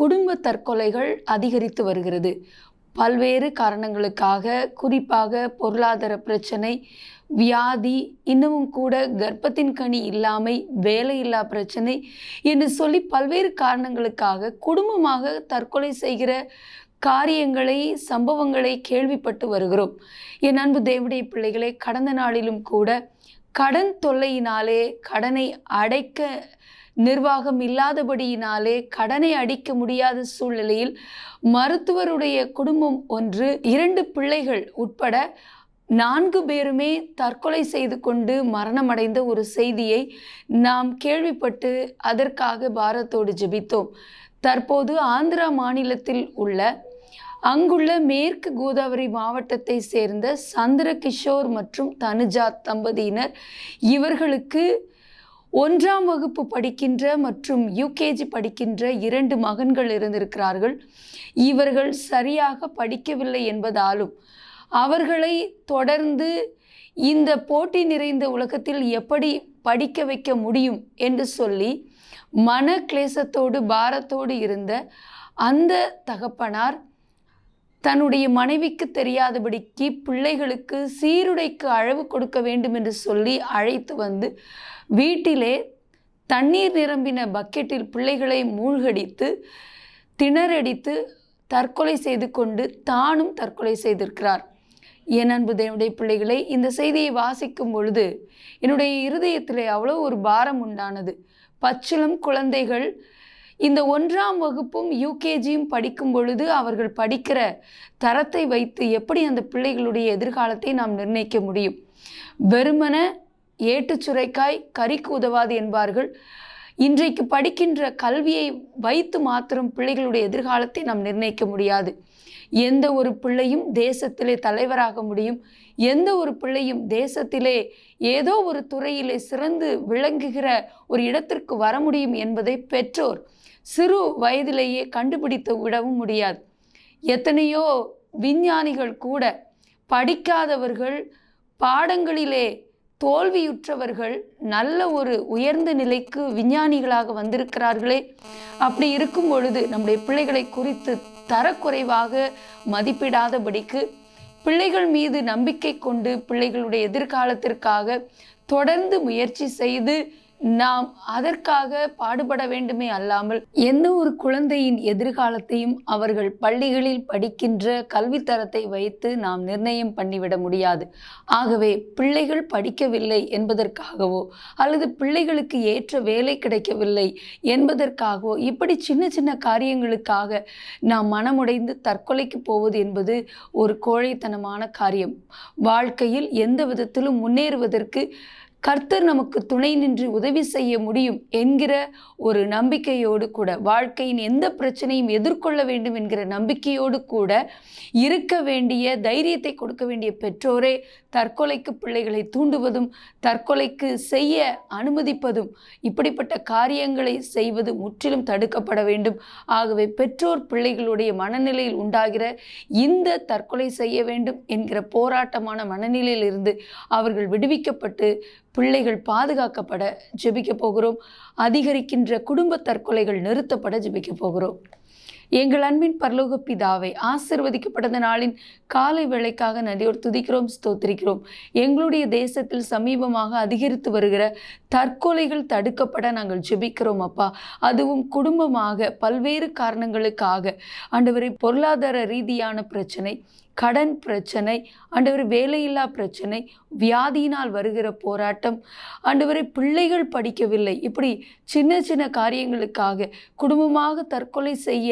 குடும்ப தற்கொலைகள் அதிகரித்து வருகிறது. பல்வேறு காரணங்களுக்காக குறிப்பாக பொருளாதார பிரச்சனை வியாதி இன்னமும் கூட கர்ப்பத்தின் கனி இல்லாமை வேலையில்லா பிரச்சனை என்று சொல்லி பல்வேறு காரணங்களுக்காக குடும்பமாக தற்கொலை செய்கிற காரியங்களை சம்பவங்களை கேள்விப்பட்டு வருகிறோம். என் அன்பு தேவடைய பிள்ளைகளே கடந்த நாளிலும் கூட கடன் தொல்லையினாலே கடனை அடைக்க நிர்வாகம் இல்லாதபடியினாலே கடனை அடிக்க முடியாத சூழ்நிலையில் மருத்துவருடைய குடும்பம் ஒன்று இரண்டு பிள்ளைகள் உட்பட நான்கு பேருமே தற்கொலை செய்து கொண்டு மரணமடைந்த ஒரு செய்தியை நாம் கேள்விப்பட்டு அதற்காக பாரத்தோடு ஜெபித்தோம். தற்போது ஆந்திரா மாநிலத்தில் உள்ள அங்குள்ள மேற்கு கோதாவரி மாவட்டத்தை சேர்ந்த சந்திரகிஷோர் மற்றும் தனுஜா தம்பதியினர் இவர்களுக்கு ஒன்றாம் வகுப்பு படிக்கின்ற மற்றும் யூகேஜி படிக்கின்ற இரண்டு மகன்கள் இருந்திருக்கிறார்கள். இவர்கள் சரியாக படிக்கவில்லை என்பதாலும் அவர்களை தொடர்ந்து இந்த போட்டி நிறைந்த உலகத்தில் எப்படி படிக்க வைக்க முடியும் என்று சொல்லி மன கிளேசத்தோடு பாரத்தோடு இருந்த அந்த தகப்பனார் தன்னுடைய மனைவிக்கு தெரியாதபடிக்கு பிள்ளைகளுக்கு சீருடைக்கு அளவு கொடுக்க வேண்டும் என்று சொல்லி அழைத்து வந்து வீட்டிலே தண்ணீர் நிரம்பின பக்கெட்டில் பிள்ளைகளை மூழ்கடித்து திணறடித்து தற்கொலை செய்து கொண்டு தானும் தற்கொலை செய்திருக்கிறார். என் அன்பு தேவனுடைய பிள்ளைகளை இந்த செய்தியை வாசிக்கும் பொழுது என்னுடைய இருதயத்தில் அவ்வளோ ஒரு பாரம் உண்டானது. பச்சிலம் குழந்தைகள் இந்த ஒன்றாம் வகுப்பும் யூகேஜியும் படிக்கும் பொழுது அவர்கள் படிக்கிற தரத்தை வைத்து எப்படி அந்த பிள்ளைகளுடைய எதிர்காலத்தை நாம் நிர்ணயிக்க முடியும்? வெறுமன ஏட்டுச்சுரைக்காய் கறிக்கு உதவாது என்பார்கள். இன்றைக்கு படிக்கின்ற கல்வியை வைத்து மாத்திரம் பிள்ளைகளுடைய எதிர்காலத்தை நாம் நிர்ணயிக்க முடியாது. எந்த ஒரு பிள்ளையும் தேசத்திலே தலைவராக முடியும். எந்த ஒரு பிள்ளையும் தேசத்திலே ஏதோ ஒரு துறையிலே சிறந்து விளங்குகிற ஒரு இடத்திற்கு வர முடியும் என்பதை பெற்றோர் சிறு வயதிலேயே கண்டுபிடித்து விடவும் முடியாது. எத்தனையோ விஞ்ஞானிகள் கூட படிக்காதவர்கள் பாடங்களிலே தோல்வியுற்றவர்கள் நல்ல ஒரு உயர்ந்த நிலைக்கு விஞ்ஞானிகளாக வந்திருக்கிறார்களே. அப்படி இருக்கும் பொழுது நம்முடைய பிள்ளைகளை குறித்து தரக்குறைவாக மதிப்பிடாதபடிக்கு பிள்ளைகள் மீது நம்பிக்கை கொண்டு பிள்ளைகளுடைய எதிர்காலத்திற்காக தொடர்ந்து முயற்சி செய்து நாம் அதற்காக பாடுபட வேண்டுமே அல்லாமல் எந்த ஒரு குழந்தையின் எதிர்காலத்தையும் அவர்கள் பள்ளிகளில் படிக்கின்ற கல்வித்தரத்தை வைத்து நாம் நிர்ணயம் பண்ணிவிட முடியாது. ஆகவே பிள்ளைகள் படிக்கவில்லை என்பதற்காகவோ அல்லது பிள்ளைகளுக்கு ஏற்ற வேலை கிடைக்கவில்லை என்பதற்காகவோ இப்படி சின்ன சின்ன காரியங்களுக்காக நாம் மனமுடைந்து தற்கொலைக்கு போவது என்பது ஒரு கோழைத்தனமான காரியம். வாழ்க்கையில் எந்த விதத்திலும் முன்னேறுவதற்கு கர்த்தர் நமக்கு துணை நின்று உதவி செய்ய முடியும் என்கிற ஒரு நம்பிக்கையோடு கூட வாழ்க்கையின் எந்த பிரச்சனையும் எதிர்கொள்ள வேண்டும் என்கிற நம்பிக்கையோடு கூட இருக்க வேண்டிய தைரியத்தை கொடுக்க வேண்டிய பெற்றோரே தற்கொலைக்கு பிள்ளைகளை தூண்டுவதும் தற்கொலைக்கு செய்ய அனுமதிப்பதும் இப்படிப்பட்ட காரியங்களை செய்வது முற்றிலும் தடுக்கப்பட வேண்டும். ஆகவே பெற்றோர் பிள்ளைகளுடைய மனநிலையில் உண்டாகிற இந்த தற்கொலை செய்ய வேண்டும் என்கிற போராட்டமான மனநிலையில் இருந்து அவர்கள் விடுவிக்கப்பட்டு பிள்ளைகள் பாதுகாக்கப்பட ஜெபிக்க போகிறோம். அதிகரிக்கின்ற குடும்ப தற்கொலைகள் நிறுத்தப்பட ஜெபிக்க போகிறோம். எங்கள் அன்பின் பரலோக பிதாவை ஆசிர்வதிக்கப்பட்ட நாளின் காலை வேளைக்காக நதியோர் துதிக்கிறோம் ஸ்தோத்திரிக்கிறோம். எங்களுடைய தேசத்தில் சமீபமாக அதிகரித்து வருகிற தற்கொலைகள் தடுக்கப்பட நாங்கள் ஜெபிக்கிறோம் அப்பா. அதுவும் குடும்பமாக பல்வேறு காரணங்களுக்காக. ஆண்டவரை பொருளாதார ரீதியான பிரச்சனை கடன் பிரச்சனை ஆண்டவரே வேலையில்லா பிரச்சனை வியாதியினால் வருகிற போராட்டம் ஆண்டவரே பிள்ளைகள் படிக்கவில்லை. இப்படி சின்ன சின்ன காரியங்களுக்காக குடும்பமாக தற்கொலை செய்ய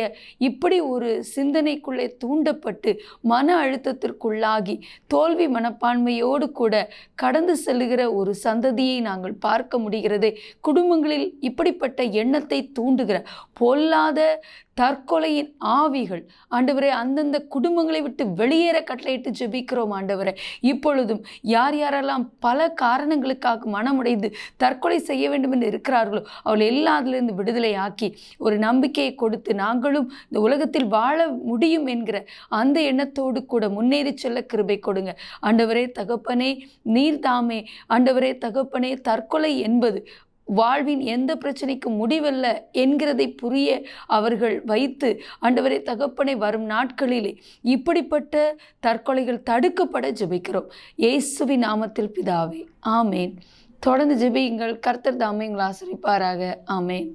இப்படி ஒரு சிந்தனைக்குள்ளே தூண்டப்பட்டு மன அழுத்தத்திற்குள்ளாகி தோல்வி மனப்பான்மையோடு கூட கடந்து செல்லுகிற ஒரு சந்ததியை நாங்கள் பார்க்க முடிகிறது. குடும்பங்களில் இப்படிப்பட்ட எண்ணத்தை தூண்டுகிற பொல்லாத தற்கொலையின் ஆவிகள் ஆண்டவரே அந்தந்த குடும்பங்களை விட்டு வெளி வெளியேற கட்டளையிட்டு ஜெபிக்கிறோம் ஆண்டவரே. இப்பொழுதும் யார் யாரெல்லாம் பல காரணங்களுக்காக மனமுடைந்து தற்கொலை செய்ய வேண்டும் என்று இருக்கிறார்களோ அவள் எல்லாத்திலிருந்து விடுதலை ஆக்கி ஒரு நம்பிக்கையை கொடுத்து நாங்களும் இந்த உலகத்தில் வாழ முடியும் என்கிற அந்த எண்ணத்தோடு கூட முன்னேறி செல்ல கிருபை கொடுங்க. ஆண்டவரே தகப்பனே நீர்தாமே. ஆண்டவரே தகப்பனே தற்கொலை என்பது வாழ்வின் எந்த பிரச்சனைக்கும் முடிவல்ல என்கிறதை புரிய அவர்கள் வைத்து ஆண்டவரே தகப்பனை வரும் நாட்களிலே இப்படிப்பட்ட தற்கொலைகள் தடுக்கப்பட ஜெபிக்கிறோம். இயேசுவி நாமத்தில் பிதாவே ஆமேன். தொடர்ந்து ஜெபியுங்கள். கர்த்தர் தாமே எங்களை ஆசிரிப்பாராக. ஆமேன்.